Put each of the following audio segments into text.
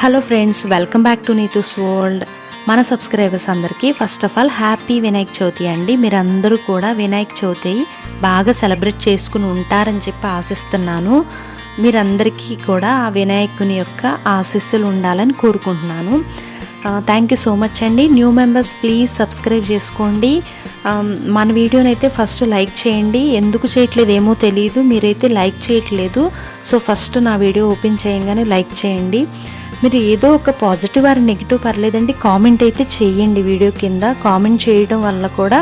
Hello friends welcome back to Neetu's world మన subscribers అందరికీ first of all happy Vinayaka Chavithi అండి. మీరందరూ కూడా వినాయక చవితి బాగా సెలబ్రేట్ చేసుకుని ఉంటారని చెప్పి ఆశిస్తున్నాను. మీరందరికీ కూడా ఆ వినాయకుని యొక్క ఆశీస్సులు ఉండాలని కోరుకుంటున్నాను. థ్యాంక్ యూ సో మచ్ అండి. న్యూ మెంబర్స్ ప్లీజ్ సబ్స్క్రైబ్ చేసుకోండి. మన వీడియోని అయితే ఫస్ట్ లైక్ చేయండి. ఎందుకు చేయట్లేదు ఏమో తెలియదు మీరైతే లైక్ చేయట్లేదు. సో ఫస్ట్ నా వీడియో ఓపెన్ చేయగానే లైక్ చేయండి. మీరు ఏదో ఒక పాజిటివ్ ఆర్ నెగిటివ్ పర్లేదండి కామెంట్ అయితే చేయండి వీడియో కింద కామెంట్ చేయడం వల్ల కూడా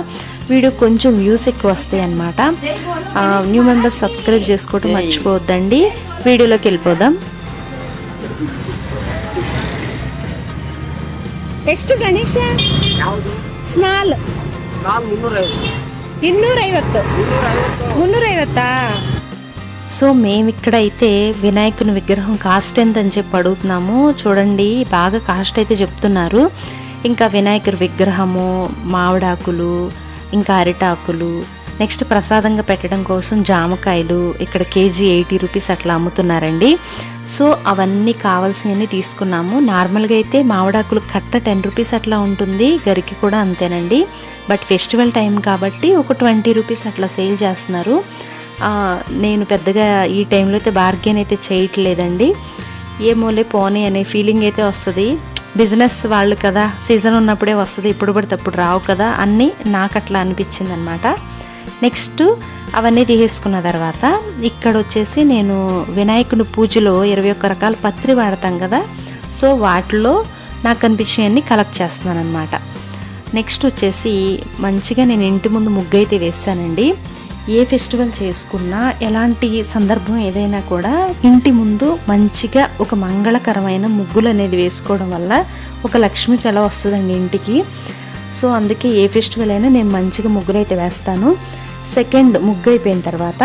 వీడియో కొంచెం వ్యూస్ ఎక్కువ వస్తాయి అన్నమాట న్యూ మెంబర్స్ సబ్స్క్రైబ్ చేసుకోవడం మర్చిపోవద్దండి వీడియోలోకి వెళ్ళిపోదాం ಎಷ್ಟು ಗಣೇಶ ಯಾವುದು ಸ್ಮಾಲ್ ಸ್ಮಾಲ್ ಮುನ್ನೂರೈವತ್ತು ಇನ್ನೂರೈವತ್ತು ಮುನ್ನೂರೈವತ್ತು ಮುನ್ನೂರೈವತ್ತಾ సో మేము ఇక్కడైతే వినాయకుని విగ్రహం కాస్ట్ ఎంత అని చెప్పి అడుగుతున్నాము. చూడండి బాగా కాస్ట్ అయితే చెప్తున్నారు. ఇంకా వినాయకుడి విగ్రహము మామిడాకులు ఇంకా అరిటాకులు నెక్స్ట్ ప్రసాదంగా పెట్టడం కోసం జామకాయలు ఇక్కడ కేజీ ఎయిటీ రూపీస్ అట్లా అమ్ముతున్నారండి. సో అవన్నీ కావాల్సినవి తీసుకున్నాము. నార్మల్గా అయితే మామిడాకులు కట్ట టెన్ రూపీస్ అట్లా ఉంటుంది. గరికి కూడా అంతేనండి. బట్ ఫెస్టివల్ టైం కాబట్టి ఒక ట్వంటీ రూపీస్ అట్లా సేల్ చేస్తున్నారు. నేను పెద్దగా ఈ టైంలో అయితే బార్గెన్ అయితే చేయట్లేదండి. ఏమోలే పోనీ అనే ఫీలింగ్ అయితే వస్తుంది. బిజినెస్ వాళ్ళు కదా సీజన్ ఉన్నప్పుడే వస్తుంది ఇప్పుడు పడితే అప్పుడు రావు కదా అన్నీ నాకు అట్లా అనిపించింది అనమాట నెక్స్ట్ అవన్నీ తీసేసుకున్న తర్వాత ఇక్కడ వచ్చేసి నేను వినాయకుని పూజలో ఇరవై ఒక్క రకాల పత్రి వాడతాం కదా సో వాటిలో నాకు అనిపించినవన్నీ కలెక్ట్ చేస్తున్నాను అనమాట నెక్స్ట్ వచ్చేసి మంచిగా నేను ఇంటి ముందు ముగ్గు అయితే వేసానండి ఏ ఫెస్టివల్ చేసుకున్నా ఎలాంటి సందర్భం ఏదైనా కూడా ఇంటి ముందు మంచిగా ఒక మంగళకరమైన ముగ్గులు అనేది వేసుకోవడం వల్ల ఒక లక్ష్మి కళ వస్తుందండి ఇంటికి. సో అందుకే ఏ ఫెస్టివల్ అయినా నేను మంచిగా ముగ్గులు అయితే వేస్తాను. సెకండ్ ముగ్గు అయిపోయిన తర్వాత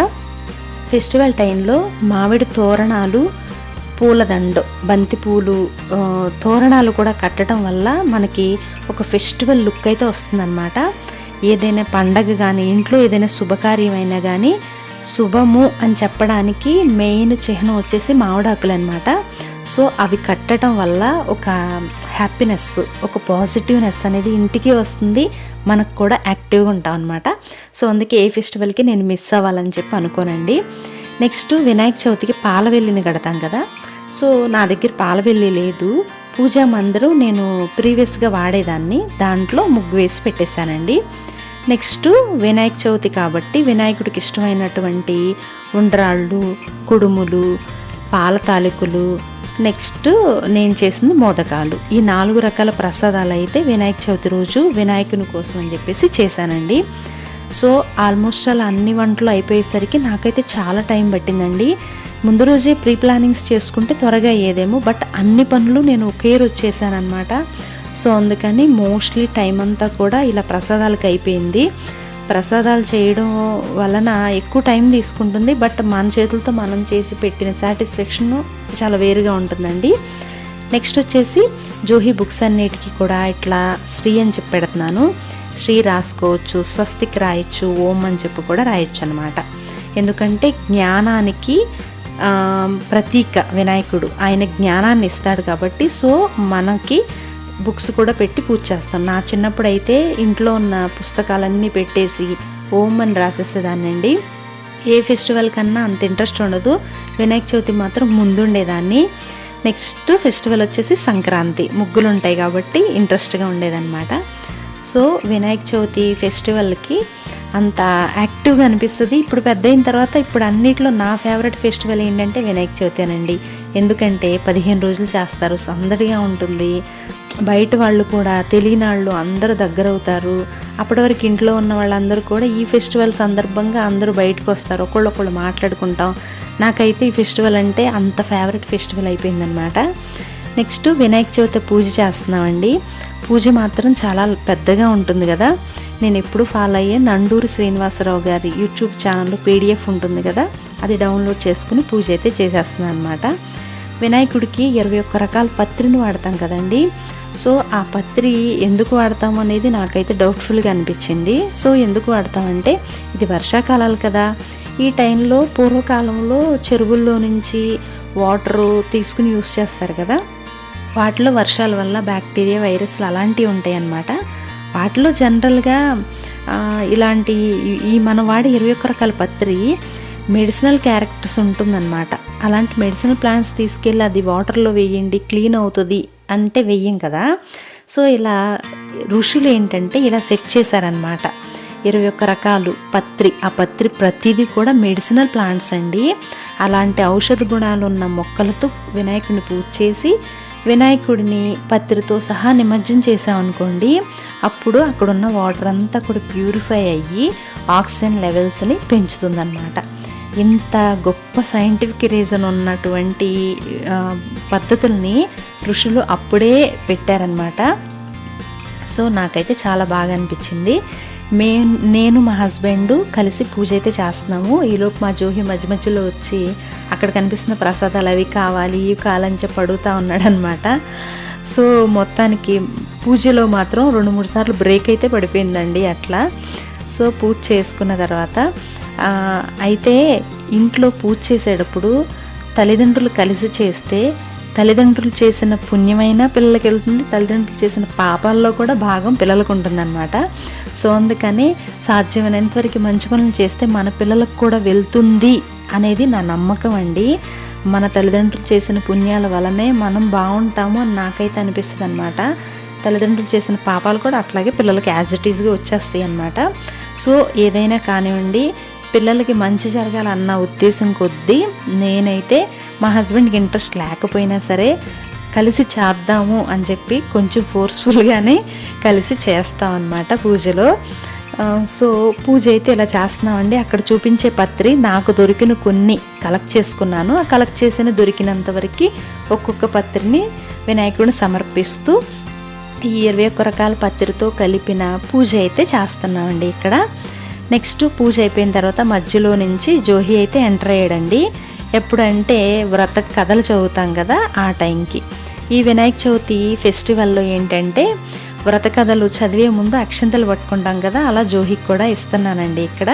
ఫెస్టివల్ టైంలో మామిడి తోరణాలు పూలదండ బంతిపూలు తోరణాలు కూడా కట్టడం వల్ల మనకి ఒక ఫెస్టివల్ లుక్ అయితే వస్తుందన్నమాట. ఏదైనా పండగ కానీ ఇంట్లో ఏదైనా శుభకార్యమైనా కానీ శుభము అని చెప్పడానికి మెయిన్ చిహ్నం వచ్చేసి మామిడాకులు అనమాట సో అవి కట్టడం వల్ల ఒక హ్యాపీనెస్ ఒక పాజిటివ్నెస్ అనేది ఇంటికి వస్తుంది. మనకు కూడా యాక్టివ్గా ఉంటాం అనమాట సో అందుకే ఏ ఫెస్టివల్కి నేను మిస్ అవ్వాలని చెప్పి అనుకోనండి. నెక్స్ట్ వినాయక చవితికి పాలవెల్లిని కడతాం కదా. సో నా దగ్గర పాలవెల్లి లేదు. పూజా మందిరం నేను ప్రీవియస్గా వాడేదాన్ని. దాంట్లో ముగ్గు వేసి పెట్టేశానండి. నెక్స్ట్ వినాయక చవితి కాబట్టి వినాయకుడికి ఇష్టమైనటువంటి ఉండ్రాళ్ళు కుడుములు పాల తాలూకులు నెక్స్ట్ నేను చేసింది మోదకాలు. ఈ నాలుగు రకాల ప్రసాదాలు అయితే వినాయక చవితి రోజు వినాయకుని కోసం అని చెప్పేసి చేశానండి. సో ఆల్మోస్ట్ అలా అన్ని వంటలు అయిపోయేసరికి నాకైతే చాలా టైం పట్టిందండి. ముందు రోజే ప్రీ ప్లానింగ్స్ చేసుకుంటే త్వరగా అయ్యేదేమో బట్ అన్ని పనులు నేను ఒకే రోజు చేశానమాట సో అందుకని మోస్ట్లీ టైం అంతా కూడా ఇలా ప్రసాదాలకు అయిపోయింది. ప్రసాదాలు చేయడం వలన ఎక్కువ టైం తీసుకుంటుంది బట్ మన చేతులతో మనం చేసి పెట్టిన సాటిస్ఫాక్షన్ చాలా వేరుగా ఉంటుందండి. నెక్స్ట్ వచ్చేసి జోహి బుక్స్ అన్నిటికీ కూడా ఇట్లా శ్రీ అని చెప్పి పెడుతున్నాను. శ్రీ రాసుకోవచ్చు స్వస్తిక్ రాయొచ్చు ఓం అని చెప్పి కూడా రాయొచ్చు అనమాట ఎందుకంటే జ్ఞానానికి ప్రతీక వినాయకుడు. ఆయన జ్ఞానాన్ని ఇస్తాడు కాబట్టి సో మనకి బుక్స్ కూడా పెట్టి పూజ చేస్తాం. నా చిన్నప్పుడు అయితే ఇంట్లో ఉన్న పుస్తకాలన్నీ పెట్టేసి ఓం అని రాసేసేదాన్నండి. ఏ ఫెస్టివల్ కన్నా అంత ఇంట్రెస్ట్ ఉండదు. వినాయక చవితి మాత్రం ముందుండేదాన్ని. నెక్స్ట్ ఫెస్టివల్ వచ్చేసి సంక్రాంతి. ముగ్గులు ఉంటాయి కాబట్టి ఇంట్రెస్ట్గా ఉండేదన్నమాట. సో వినాయక చవితి ఫెస్టివల్కి అంత యాక్టివ్గా అనిపిస్తుంది. ఇప్పుడు పెద్ద అయిన తర్వాత ఇప్పుడు అన్నిట్లో నా ఫేవరెట్ ఫెస్టివల్ ఏంటంటే వినాయక చవితి అనండి. ఎందుకంటే పదిహేను రోజులు చేస్తారు. సందడిగా ఉంటుంది. బయట వాళ్ళు కూడా తెలియని వాళ్ళు అందరూ దగ్గర అవుతారు అప్పటి వరకు ఇంట్లో ఉన్న వాళ్ళందరూ కూడా ఈ ఫెస్టివల్ సందర్భంగా అందరూ బయటకు వస్తారు. ఒకళ్ళొకళ్ళు మాట్లాడుకుంటాం. నాకైతే ఈ ఫెస్టివల్ అంటే అంత ఫేవరెట్ ఫెస్టివల్ అయిపోయిందనమాట నెక్స్ట్ వినాయక చవితి పూజ చేస్తున్నామండి. పూజ మాత్రం చాలా పెద్దగా ఉంటుంది కదా. నేను ఎప్పుడు ఫాలో అయ్యే నండూరి శ్రీనివాసరావు గారి యూట్యూబ్ ఛానల్లో పీడిఎఫ్ ఉంటుంది కదా. అది డౌన్లోడ్ చేసుకుని పూజ అయితే చేసేస్తున్నాను అనమాట వినాయకుడికి ఇరవై ఒక్క రకాల పత్రిని వాడతాం కదండి. సో ఆ పత్రి ఎందుకు వాడతాం అనేది నాకైతే డౌట్ఫుల్గా అనిపించింది. సో ఎందుకు వాడతామంటే ఇది వర్షాకాలాలు కదా. ఈ టైంలో పూర్వకాలంలో చెరువుల్లో నుంచి వాటరు తీసుకుని యూస్ చేస్తారు కదా. వాటిలో వర్షాల వల్ల బ్యాక్టీరియా వైరస్లు అలాంటివి ఉంటాయి అన్నమాట వాటిలో జనరల్గా ఇలాంటి ఈ- ఈ మన వాడే ఇరవై ఒక్క రకాల పత్రి మెడిసినల్ క్యారెక్టర్స్ ఉంటుందన్నమాట. అలాంటి మెడిసినల్ ప్లాంట్స్ తీసుకెళ్ళి అది వాటర్లో వేయండి క్లీన్ అవుతుంది అంటే వెయ్యం కదా. సో ఇలా ఋషులు ఏంటంటే ఇలా సెట్ చేశారనమాట ఇరవై ఒక్క రకాలు పత్రి ఆ పత్రి ప్రతిదీ కూడా మెడిసినల్ ప్లాంట్స్ అండి. అలాంటి ఔషధ గుణాలు ఉన్న మొక్కలతో వినాయకుడిని పూజ చేసి వినాయకుడిని పత్రితో సహా నిమజ్జనం చేసామనుకోండి అప్పుడు అక్కడున్న వాటర్ అంతా కూడా ప్యూరిఫై అయ్యి ఆక్సిజన్ లెవెల్స్ని పెంచుతుందన్నమాట. ఇంత గొప్ప సైంటిఫిక్ రీజన్ ఉన్నటువంటి పద్ధతుల్ని ఋషులు అప్పుడే పెట్టారనమాట సో నాకైతే చాలా బాగా అనిపించింది. మే నేను మా హస్బెండ్ కలిసి పూజ అయితే చేస్తున్నాము. ఈలోపు మా జోహి మధ్య మధ్యలో వచ్చి అక్కడ కనిపిస్తున్న ప్రసాదాలు అవి కావాలి ఇవి కావాలని చెప్పి అడుగుతూ ఉన్నాడనమాట సో మొత్తానికి పూజలో మాత్రం రెండు మూడు సార్లు బ్రేక్ అయితే పడిపోయిందండి అట్లా. సో పూజ చేసుకున్న తర్వాత అయితే ఇంట్లో పూజ చేసేటప్పుడు తల్లిదండ్రులు కలిసి చేస్తే తల్లిదండ్రులు చేసిన పుణ్యమైన పిల్లలకి వెళ్తుంది. తల్లిదండ్రులు చేసిన పాపాల్లో కూడా భాగం పిల్లలకు ఉంటుందన్నమాట. సో అందుకని సాధ్యమైనంత వరకు మంచి పనులు చేస్తే మన పిల్లలకు కూడా వెళ్తుంది అనేది నా నమ్మకం అండి. మన తల్లిదండ్రులు చేసిన పుణ్యాల వలనే మనం బాగుంటాము అని నాకైతే అనిపిస్తుంది అనమాట తల్లిదండ్రులు చేసిన పాపాలు కూడా అట్లాగే పిల్లలకి యాజ్ ఇట్ ఈస్గా వచ్చేస్తాయి అన్నమాట సో ఏదైనా కానివ్వండి పిల్లలకి మంచి జరగాలన్న ఉద్దేశం కొద్దీ నేనైతే మా హస్బెండ్కి ఇంట్రెస్ట్ లేకపోయినా సరే కలిసి చేద్దాము అని చెప్పి కొంచెం ఫోర్స్ఫుల్గానే కలిసి చేస్తాం అన్నమాట పూజలో సో పూజ అయితే ఇలా చేస్తున్నామండి. అక్కడ చూపించే పత్రి నాకు దొరికిన కొన్ని కలెక్ట్ చేసుకున్నాను. ఆ కలెక్ట్ చేసిన దొరికినంత వరకు ఒక్కొక్క పత్రిని వినాయకుడిని సమర్పిస్తూ ఈ ఇరవై ఒక్క రకాల పత్రితో కలిపిన పూజ అయితే చేస్తున్నామండి ఇక్కడ. నెక్స్ట్ పూజ అయిపోయిన తర్వాత మధ్యలో నుంచి జోహి అయితే ఎంటర్ అయ్యాడండి. ఎప్పుడంటే వ్రత కథలు చదువుతాం కదా ఆ టైంకి. ఈ వినాయక చవితి ఫెస్టివల్లో ఏంటంటే వ్రత కథలు చదివే ముందు అక్షంతలు పట్టుకుంటాం కదా అలా జోహికి కూడా ఇస్తున్నానండి ఇక్కడ.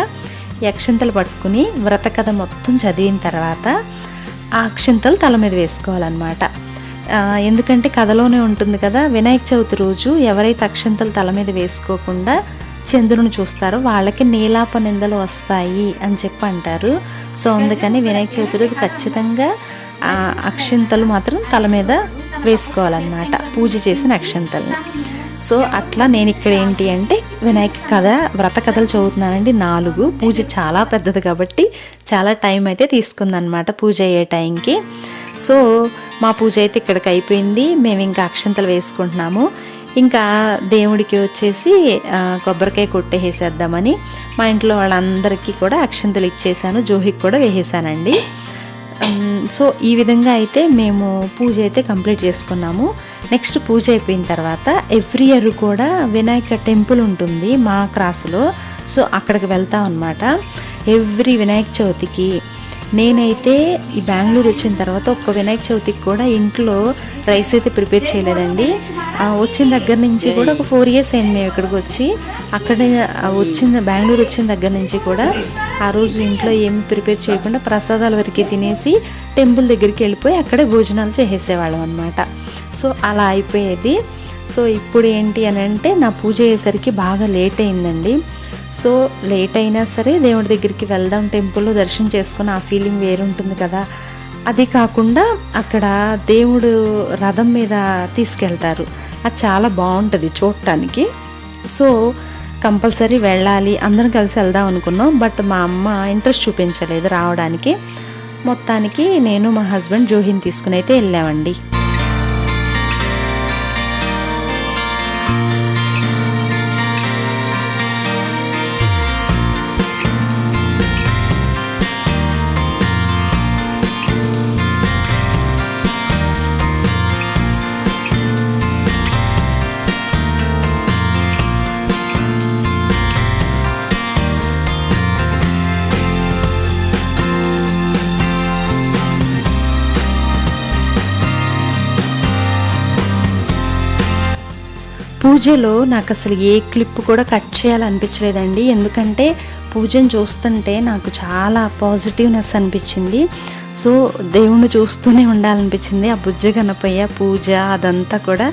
ఈ అక్షంతలు పట్టుకుని వ్రత కథ మొత్తం చదివిన తర్వాత ఆ అక్షంతలు తల మీద వేసుకోవాలన్నమాట. ఎందుకంటే కథలోనే ఉంటుంది కదా వినాయక చవితి రోజు ఎవరైతే అక్షంతలు తల మీద వేసుకోకుండా చంద్రుని చూస్తారు. వాళ్ళకి నీలాప నిందలు వస్తాయి అని చెప్పి అంటారు. సో అందుకని వినాయక చవితి రోజు ఖచ్చితంగా అక్షింతలు అక్షంతలు మాత్రం తల మీద వేసుకోవాలన్నమాట. పూజ చేసిన అక్షింతల్ని. సో అట్లా నేను ఇక్కడ ఏంటి అంటే వినాయక కథ వ్రత కథలు చదువుతున్నానండి నాలుగు. పూజ చాలా పెద్దది కాబట్టి చాలా టైం అయితే తీసుకుందనమాట పూజ అయ్యే టైంకి. సో మా పూజ అయితే ఇక్కడికి అయిపోయింది. మేము ఇంకా అక్షంతలు వేసుకుంటున్నాము. ఇంకా దేవుడికి వచ్చేసి కొబ్బరికాయ కొట్టేసేద్దామని మా ఇంట్లో వాళ్ళందరికీ కూడా అక్షంతలు ఇచ్చేసాను జోహికి కూడా వేసేసానండి. సో ఈ విధంగా అయితే మేము పూజ అయితే కంప్లీట్ చేసుకున్నాము. నెక్స్ట్ పూజ అయిపోయిన తర్వాత ఎవ్రీ ఇయర్ కూడా వినాయక టెంపుల్ ఉంటుంది మా క్రాస్లో. సో అక్కడికి వెళ్తాం అనమాట ఎవ్రీ వినాయక చవితికి నేనైతే ఈ బెంగళూరు వచ్చిన తర్వాత ఒక్క వినాయక చవితికి కూడా ఇంట్లో రైస్ అయితే ప్రిపేర్ చేయలేదండి. వచ్చిన దగ్గర నుంచి కూడా ఒక ఫోర్ ఇయర్స్ అయింది మేము ఇక్కడికి వచ్చి. అక్కడ వచ్చిన బెంగళూరు వచ్చిన దగ్గర నుంచి కూడా ఆ రోజు ఇంట్లో ఏమి ప్రిపేర్ చేయకుండా ప్రసాదాల వరకే తినేసి టెంపుల్ దగ్గరికి వెళ్ళిపోయి అక్కడే భోజనాలు చేసేసేవాళ్ళం అనమాట సో అలా అయిపోయేది. సో ఇప్పుడు ఏంటి అని అంటే నా పూజ అయ్యేసరికి బాగా లేట్ అయిందండి. సో లేట్ అయినా సరే దేవుడి దగ్గరికి వెళ్దాం టెంపుల్లో దర్శనం చేసుకుని ఆ ఫీలింగ్ వేరుంటుంది కదా. అది కాకుండా అక్కడ దేవుడు రథం మీద తీసుకెళ్తారు. అది చాలా బాగుంటుంది చూడటానికి. సో కంపల్సరీ వెళ్ళాలి అందరం కలిసి వెళ్దాం అనుకున్నాం. బట్ మా అమ్మ ఇంట్రెస్ట్ చూపించలేదు రావడానికి. మొత్తానికి నేను మా హస్బెండ్ జోహిని తీసుకుని అయితే వెళ్ళామండి. పూజలో నాకు అసలు ఏ క్లిప్ కూడా కట్ చేయాలనిపించలేదండి. ఎందుకంటే పూజను చూస్తుంటే నాకు చాలా పాజిటివ్నెస్ అనిపించింది. సో దేవుణ్ణి చూస్తూనే ఉండాలనిపించింది. ఆ బుజ్జ గణపయ్య పూజ అదంతా కూడా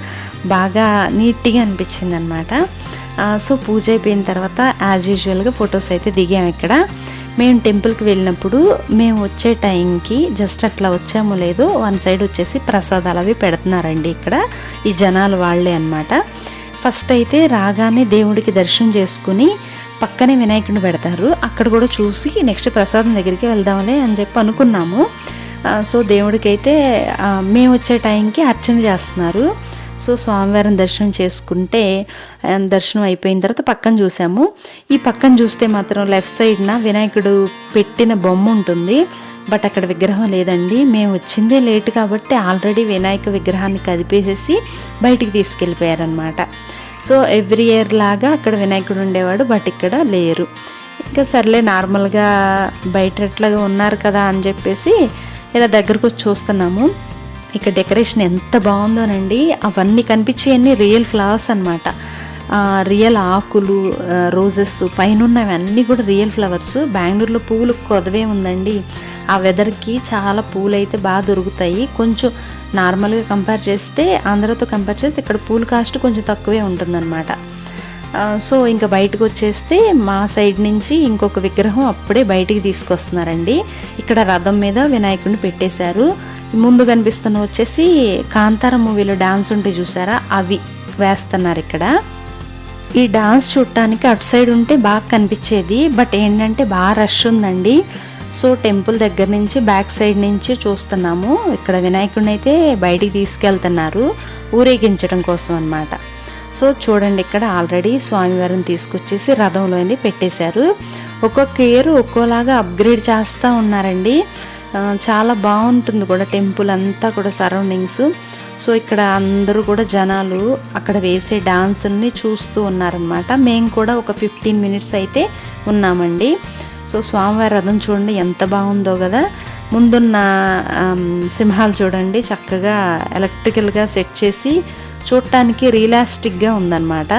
బాగా నీట్గా అనిపించింది అనమాట సో పూజ అయిపోయిన తర్వాత యాజ్ యూజువల్గా ఫొటోస్ అయితే దిగాం ఇక్కడ. మేము టెంపుల్కి వెళ్ళినప్పుడు మేము వచ్చే టైంకి జస్ట్ అట్లా వచ్చామో లేదో వన్ సైడ్ వచ్చేసి ప్రసాదాలు అవి పెడుతున్నారండి ఇక్కడ. ఈ జనాలు వాళ్ళే అనమాట ఫస్ట్ అయితే రాగానే దేవుడికి దర్శనం చేసుకుని పక్కనే వినాయకుడిని పెడతారు. అక్కడ కూడా చూసి నెక్స్ట్ ప్రసాదం దగ్గరికి వెళ్దాంలే అని చెప్పి అనుకున్నాము. సో దేవుడికైతే మేము వచ్చే టైంకి అర్చన చేస్తున్నారు. సో స్వామివారిని దర్శనం చేసుకుంటే దర్శనం అయిపోయిన తర్వాత పక్కన చూసాము. ఈ పక్కన చూస్తే మాత్రం లెఫ్ట్ సైడ్న వినాయకుడు పెట్టిన బొమ్మ ఉంటుంది. బట్ అక్కడ విగ్రహం లేదండి. మేము వచ్చిందే లేట్ కాబట్టి ఆల్రెడీ వినాయక విగ్రహాన్ని కదిపేసేసి బయటికి తీసుకెళ్ళిపోయారనమాట సో ఎవ్రీ ఇయర్ లాగా అక్కడ వినాయకుడు ఉండేవాడు బట్ ఇక్కడ లేరు. ఇంకా సర్లే నార్మల్గా బయట ఎట్లాగా ఉన్నారు కదా అని చెప్పేసి ఇలా దగ్గరకు వచ్చి చూస్తున్నాము. ఇక్కడ డెకరేషన్ ఎంత బాగుందోనండి. అవన్నీ కనిపించేవన్నీ రియల్ ఫ్లవర్స్ అనమాట రియల్ ఆకులు రోజెస్ పైన ఉన్నవి అన్నీ కూడా రియల్ ఫ్లవర్స్. బెంగళూరులో పువ్వులు కొదవే ఉందండి. ఆ వెదర్కి చాలా పూలు అయితే బాగా దొరుకుతాయి. కొంచెం నార్మల్గా కంపేర్ చేస్తే ఆంధ్రతో కంపేర్ చేస్తే ఇక్కడ పూల కాస్ట్ కొంచెం తక్కువే ఉంటుందన్నమాట. సో ఇంకా బయటకు వచ్చేస్తే మా సైడ్ నుంచి ఇంకొక విగ్రహం అప్పుడే బయటికి తీసుకొస్తున్నారండి. ఇక్కడ రథం మీద వినాయకుడిని పెట్టేశారు. ముందు కనిపిస్తున్న వచ్చేసి కాంతార మూవీలో డాన్స్ ఉంటే చూసారా? అవి వేస్తున్నారు ఇక్కడ. ఈ డాన్స్ చూడటానికి అటు సైడ్ ఉంటే బాగా కనిపించేది. బట్ ఏంటంటే బాగా రష్ ఉందండి. సో టెంపుల్ దగ్గర నుంచి బ్యాక్ సైడ్ నుంచి చూస్తున్నాము. ఇక్కడ వినాయకుడిని అయితే బయటికి తీసుకెళ్తున్నారు. ఊరేగించడం కోసం అన్నమాట. సో చూడండి ఇక్కడ ఆల్రెడీ స్వామివారిని తీసుకొచ్చేసి రథంలో పెట్టేశారు. ఒక్కొక్క ఇయర్ ఒక్కోలాగా అప్గ్రేడ్ చేస్తూ ఉన్నారండి. చాలా బాగుంటుంది కూడా టెంపుల్ అంతా కూడా సరౌండింగ్స్. సో ఇక్కడ అందరూ కూడా జనాలు అక్కడ వేసే డాన్సుల్ని చూస్తూ ఉన్నారనమాట మేము కూడా ఒక ఫిఫ్టీన్ మినిట్స్ అయితే ఉన్నామండి. సో స్వామివారి రథం చూడండి ఎంత బాగుందో కదా. ముందున్న సింహాలు చూడండి చక్కగా ఎలక్ట్రికల్గా సెట్ చేసి చూడటానికి రియలాస్టిక్గా ఉందన్నమాట.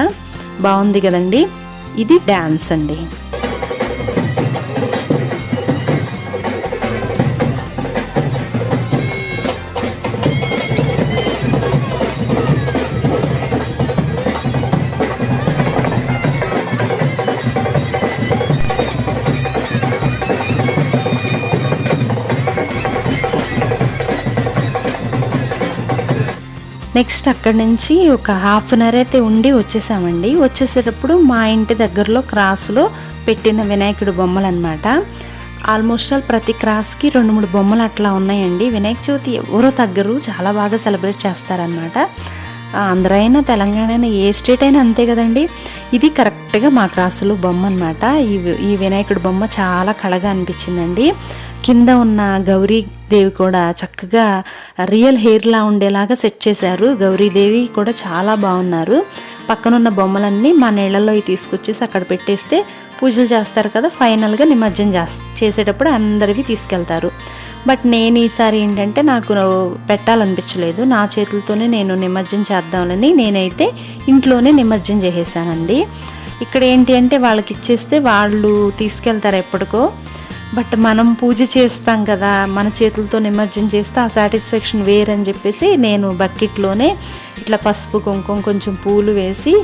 బాగుంది కదండి. ఇది డ్యాన్స్ అండి. నెక్స్ట్ అక్కడి నుంచి ఒక హాఫ్ అన్ అవర్ అయితే ఉండి వచ్చేసామండి. వచ్చేసేటప్పుడు మా ఇంటి దగ్గరలో క్రాస్లో పెట్టిన వినాయకుడి బొమ్మలు అనమాట ఆల్మోస్ట్ ఆల్ ప్రతి క్రాస్కి రెండు మూడు బొమ్మలు అట్లా ఉన్నాయండి. వినాయక చవితి ఎవరో తగ్గరు చాలా బాగా సెలబ్రేట్ చేస్తారనమాట ఆంధ్ర అయినా తెలంగాణ అయినా ఏ స్టేట్ అయినా అంతే కదండి. ఇది కరెక్ట్గా మా క్రాసులో బొమ్మ అనమాట ఈ ఈ వినాయకుడి బొమ్మ చాలా కళగా అనిపించిందండి. కింద ఉన్న గౌరీ దేవి కూడా చక్కగా రియల్ హెయిర్లా ఉండేలాగా సెట్ చేశారు. గౌరీదేవి కూడా చాలా బాగున్నారు. పక్కనున్న బొమ్మలన్నీ మా నీళ్ళల్లో తీసుకొచ్చేసి అక్కడ పెట్టేస్తే పూజలు చేస్తారు కదా ఫైనల్గా నిమజ్జనం చేస్ చేసేటప్పుడు అందరివి తీసుకెళ్తారు. బట్ నేను ఈసారి ఏంటంటే నాకు పెట్టాలనిపించలేదు. నా చేతులతోనే నేను నిమజ్జనం చేద్దామని నేనైతే ఇంట్లోనే నిమజ్జనం చేసేసానండి. ఇక్కడ ఏంటి అంటే వాళ్ళకి ఇచ్చేస్తే వాళ్ళు తీసుకెళ్తారు ఎప్పటికో. బట్ మనం పూజ చేస్తాం కదా మన చేతులతో నిమజ్జనం చేస్తే ఆ సాటిస్ఫాక్షన్ వేరని చెప్పేసి నేను బకెట్లోనే ఇట్లా పసుపు కుంకుమ కొంచెం పూలు వేసి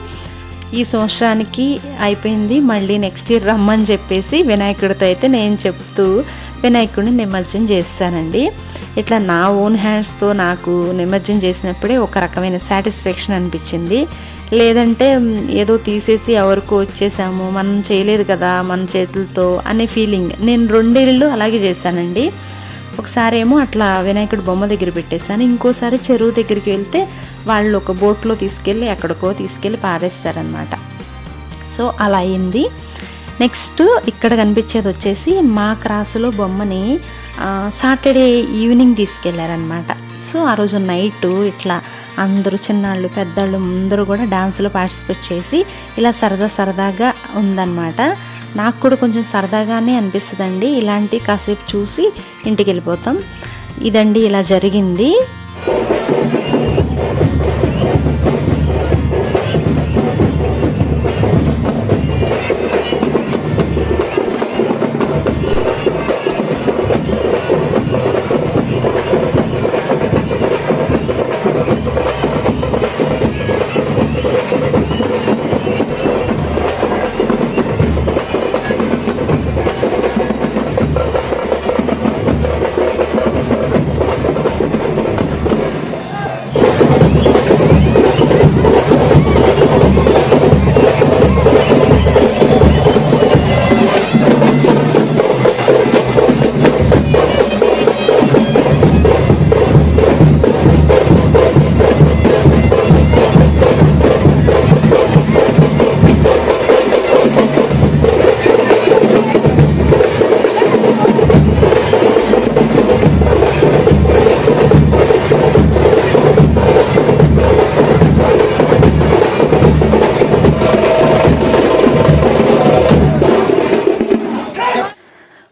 ఈ సంవత్సరానికి అయిపోయింది. మళ్ళీ నెక్స్ట్ ఇయర్ రమ్మని చెప్పేసి వినాయకుడితో అయితే నేను చెప్తూ వినాయకుడిని నిమజ్జనం చేస్తానండి. ఇట్లా నా ఓన్ హ్యాండ్స్తో నాకు నిమజ్జనం చేసినప్పుడే ఒక రకమైన సాటిస్ఫాక్షన్ అనిపించింది. లేదంటే ఏదో తీసేసి ఎవరికో వచ్చేసాము మనం చేయలేదు కదా మన చేతులతో అనే ఫీలింగ్ నేను రెండేళ్ళు అలాగే చేశానండి ఒకసారి ఏమో అట్లా వినాయకుడి బొమ్మ దగ్గర పెట్టేశాను. ఇంకోసారి చెరువు దగ్గరికి వెళ్తే వాళ్ళు ఒక బోట్లో తీసుకెళ్ళి ఎక్కడికో తీసుకెళ్ళి పారేస్తారనమాట సో అలా అయింది. నెక్స్ట్ ఇక్కడ కనిపించేది వచ్చేసి మా క్రాసులో బొమ్మని సాటర్డే ఈవినింగ్ తీసుకెళ్ళారనమాట సో ఆ రోజు నైట్ ఇట్లా అందరూ చిన్నాళ్ళు పెద్దవాళ్ళు అందరూ కూడా డాన్స్లో పార్టిసిపేట్ చేసి ఇలా సరదా సరదాగా ఉందన్నమాట. నాకు కూడా కొంచెం సరదాగానే అనిపిస్తుందండి. ఇలాంటి కాసేపు చూసి ఇంటికి వెళ్ళిపోతాం ఇదండి ఇలా జరిగింది.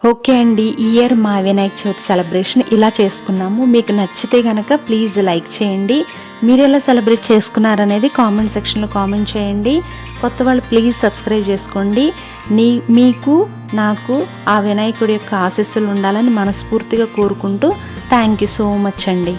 ఓకే అండి ఈ ఇయర్ మా వినాయక చవితి సెలబ్రేషన్ ఇలా చేసుకున్నాము. మీకు నచ్చితే కనుక ప్లీజ్ లైక్ చేయండి. మీరు ఎలా సెలబ్రేట్ చేసుకున్నారనేది కామెంట్ సెక్షన్లో కామెంట్ చేయండి. కొత్త వాళ్ళు ప్లీజ్ సబ్స్క్రైబ్ చేసుకోండి. నీ మీకు నాకు ఆ వినాయకుడి యొక్క ఆశీస్సులు ఉండాలని మనస్ఫూర్తిగా కోరుకుంటూ థ్యాంక్ యూ సో మచ్ అండి.